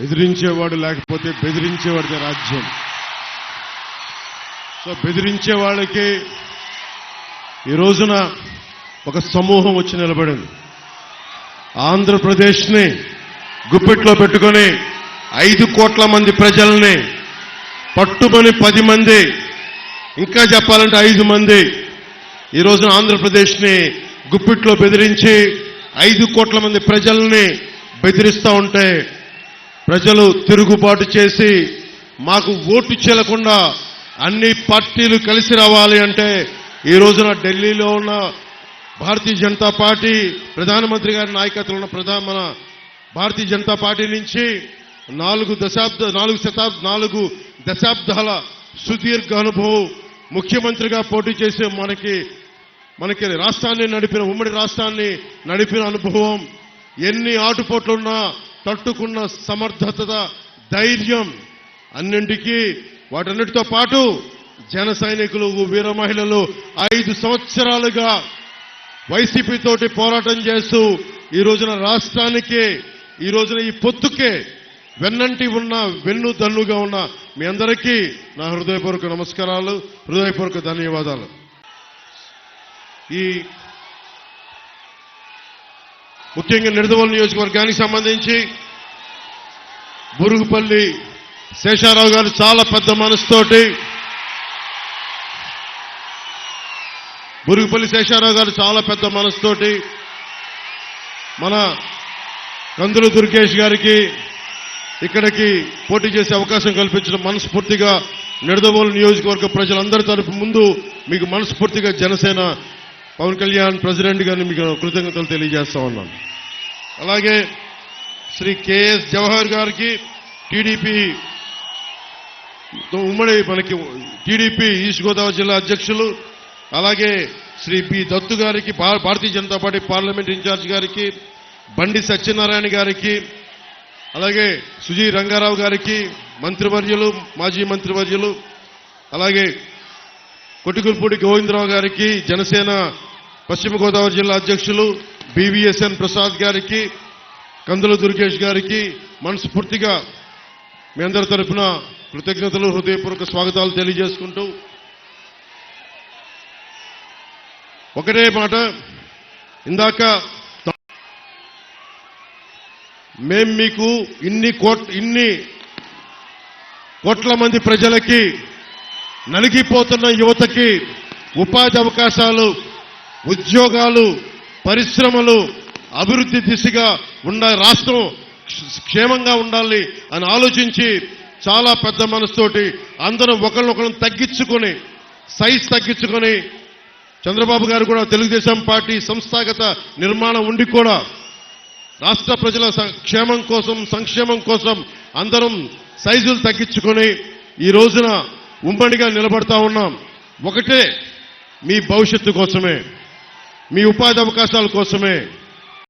ఎదిరించేవాడు లేకపోతే బెదిరించేవాడిదే రాజ్యం. సో బెదిరించే వాళ్ళకి ఈ రోజున ఒక సమూహం వచ్చి నిలబడింది. ఆంధ్రప్రదేశ్ని గుప్పెట్లో పెట్టుకొని ఐదు కోట్ల మంది ప్రజల్ని పట్టుమని పది మంది ఇంకా చెప్పాలంటే ఐదు మంది ఈ రోజున ఆంధ్రప్రదేశ్ని గుప్పిట్లో బెదిరించి ఐదు కోట్ల మంది ప్రజల్ని బెదిరిస్తూ ఉంటే ప్రజలు తిరుగుబాటు చేసి మాకు ఓటు చెల్లకుండా అన్ని పార్టీలు కలిసి రావాలి అంటే ఈ రోజున ఢిల్లీలో ఉన్న భారతీయ జనతా పార్టీ ప్రధానమంత్రి గారి నాయకత్వంలో ఉన్న ప్రధాన మన భారతీయ జనతా పార్టీ నుంచి నాలుగు దశాబ్ద నాలుగు శతాబ్ద నాలుగు దశాబ్దాల సుదీర్ఘ అనుభవం ముఖ్యమంత్రిగా పోటీ చేసే మనకి మనకి రాష్ట్రాన్ని నడిపిన ఉమ్మడి రాష్ట్రాన్ని నడిపిన అనుభవం ఎన్ని ఆటుపోట్లున్నా తట్టుకున్న సమర్థత ధైర్యం అన్నింటికీ వాటన్నిటితో పాటు జన సైనికులు వీర మహిళలు ఐదు సంవత్సరాలుగా వైసీపీ తోటి పోరాటం చేస్తూ ఈ రోజున రాష్ట్రానికి ఈ రోజున ఈ పొత్తుకే వెన్నంటి ఉన్న వెన్ను దన్నుగా ఉన్న మీ అందరికీ నా హృదయపూర్వక నమస్కారాలు హృదయపూర్వక ధన్యవాదాలు. ఈ ముఖ్యంగా నిడదవోలు నియోజకవర్గానికి సంబంధించి బురుగుపల్లి శేషారావు గారు చాలా పెద్ద మనసుతోటి బురుగుపల్లి శేషారావు గారు చాలా పెద్ద మనసుతోటి మన కందులు దుర్గేష్ గారికి ఇక్కడికి పోటీ చేసే అవకాశం కల్పించడం మనస్ఫూర్తిగా నిడదవోలు నియోజకవర్గ ప్రజలందరి తరపు ముందు మీకు మనస్ఫూర్తిగా జనసేన పవన్ కళ్యాణ్ ప్రెసిడెంట్ గారిని మీకు కృతజ్ఞతలు తెలియజేస్తా ఉన్నాను. అలాగే శ్రీ కేఎస్ జవహర్ గారికి టీడీపీ ఉమ్మడి మనకి టీడీపీ ఈస్ట్ గోదావరి జిల్లా అధ్యక్షులు అలాగే శ్రీ పి దత్తు గారికి Bharatiya Janata party parliament incharge గారికి బండి సత్యనారాయణ గారికి అలాగే సుజీ రంగారావు గారికి మంత్రివర్యులు మాజీ మంత్రివర్యులు అలాగే కొట్టిగుల్పూడి గోవిందరావు గారికి జనసేన పశ్చిమ గోదావరి జిల్లా అధ్యక్షులు బీవీఎస్ఎన్ ప్రసాద్ గారికి కందుల దుర్గేష్ గారికి మనస్ఫూర్తిగా మీ అందరి తరఫున కృతజ్ఞతలు హృదయపూర్వక స్వాగతాలు తెలియజేసుకుంటూ ఒకటే మాట. ఇందాక మేం మీకు ఇన్ని కోట్ ఇన్ని కోట్ల మంది ప్రజలకి నలిగిపోతున్న యువతకి ఉపాధి అవకాశాలు ఉద్యోగాలు పరిశ్రమలు అభివృద్ధి దిశగా ఉన్న రాష్ట్రం క్షేమంగా ఉండాలి అని ఆలోచించి చాలా పెద్ద మనసుతోటి అందరం ఒకరినొకరు తగ్గించుకొని సైజ్ తగ్గించుకొని చంద్రబాబు గారు కూడా తెలుగుదేశం పార్టీ సంస్థాగత నిర్మాణం ఉండి కూడా రాష్ట్ర ప్రజల క్షేమం కోసం సంక్షేమం కోసం అందరం సైజులు తగ్గించుకొని ఈ రోజున ఉమ్మడిగా నిలబడతా ఉన్నాం. ఒకటే మీ భవిష్యత్తు కోసమే మీ ఉపాధి అవకాశాల కోసమే.